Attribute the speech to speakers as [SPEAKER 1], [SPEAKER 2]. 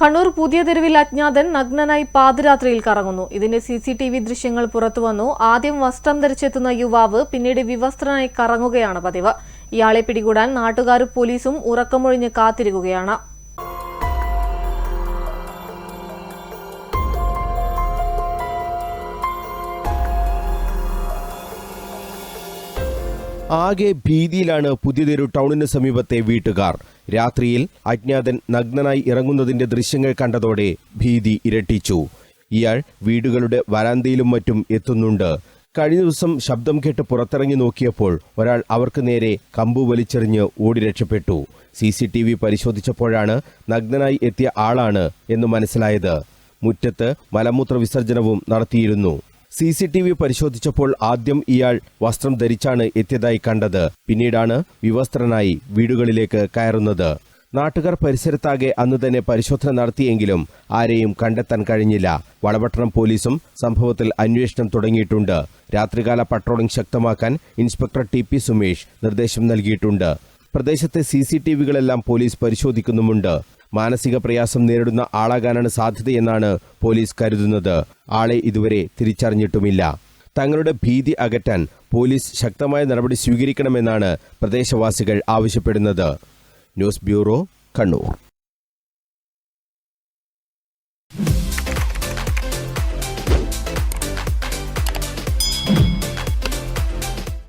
[SPEAKER 1] കണ്ണൂർ പുതിയ തെരുവിൽ അജ്ഞാതൻ നഗ്നനായി പാതിരാത്രിയിൽ കറങ്ങുന്നു. ഇതിന്റെ സി സി ടി വി ദൃശ്യങ്ങൾ പുറത്തുവന്നു. ആദ്യം വസ്ത്രം ധരിച്ചെത്തുന്ന യുവാവ് പിന്നീട് വിവസ്ത്രനായി കറങ്ങുകയാണ് പതിവ്. ഇയാളെ പിടികൂടാൻ നാട്ടുകാരും പോലീസും ഉറക്കമൊഴിഞ്ഞ് കാത്തിരിക്കുകയാണ്.
[SPEAKER 2] ആകെ ഭീതിയിലാണ് പുതിയതൊരു ടൗണിന് സമീപത്തെ വീട്ടുകാർ. രാത്രിയിൽ അജ്ഞാതൻ നഗ്നനായി ഇറങ്ങുന്നതിന്റെ ദൃശ്യങ്ങൾ കണ്ടതോടെ ഭീതി ഇരട്ടിച്ചു. ഇയാൾ വീടുകളുടെ വരാന്തയിലും മറ്റും എത്തുന്നുണ്ട്. കഴിഞ്ഞ ദിവസം ശബ്ദം കേട്ട് പുറത്തിറങ്ങി നോക്കിയപ്പോൾ ഒരാൾ അവർക്ക് നേരെ കമ്പു വലിച്ചെറിഞ്ഞ് ഓടി രക്ഷപ്പെട്ടു. സി സി ടി വി പരിശോധിച്ചപ്പോഴാണ് നഗ്നനായി എത്തിയ ആളാണ് എന്ന് മനസ്സിലായത്. മുറ്റത്ത് മലമൂത്ര വിസർജനവും നടത്തിയിരുന്നു. സി സി ടി വി പരിശോധിച്ചപ്പോൾ ആദ്യം ഇയാൾ വസ്ത്രം ധരിച്ചാണ് എത്തിയതായി കണ്ടത്. പിന്നീടാണ് വിവസ്ത്രനായി വീടുകളിലേക്ക് കയറുന്നത്. നാട്ടുകാർ പരിസരത്താകെ അന്ന് തന്നെ പരിശോധന നടത്തിയെങ്കിലും ആരെയും കണ്ടെത്താൻ കഴിഞ്ഞില്ല. വളപട്ടണം പോലീസും സംഭവത്തിൽ അന്വേഷണം തുടങ്ങിയിട്ടുണ്ട്. രാത്രികാല പട്രോളിംഗ് ശക്തമാക്കാൻ ഇൻസ്പെക്ടർ ടി പി സുമേഷ് നിർദ്ദേശം നൽകിയിട്ടുണ്ട്. പ്രദേശത്തെ സി സി ടി വികളെല്ലാം പോലീസ് പരിശോധിക്കുന്നുമുണ്ട്. മാനസിക പ്രയാസം നേരിടുന്ന ആളാകാനാണ് സാധ്യതയെന്നാണ് പോലീസ് കരുതുന്നത്. ആളെ ഇതുവരെ തിരിച്ചറിഞ്ഞിട്ടുമില്ല. തങ്ങളുടെ ഭീതി അകറ്റാൻ പോലീസ് ശക്തമായ നടപടി സ്വീകരിക്കണമെന്നാണ് പ്രദേശവാസികൾ ആവശ്യപ്പെടുന്നത്. News bureau Kannur.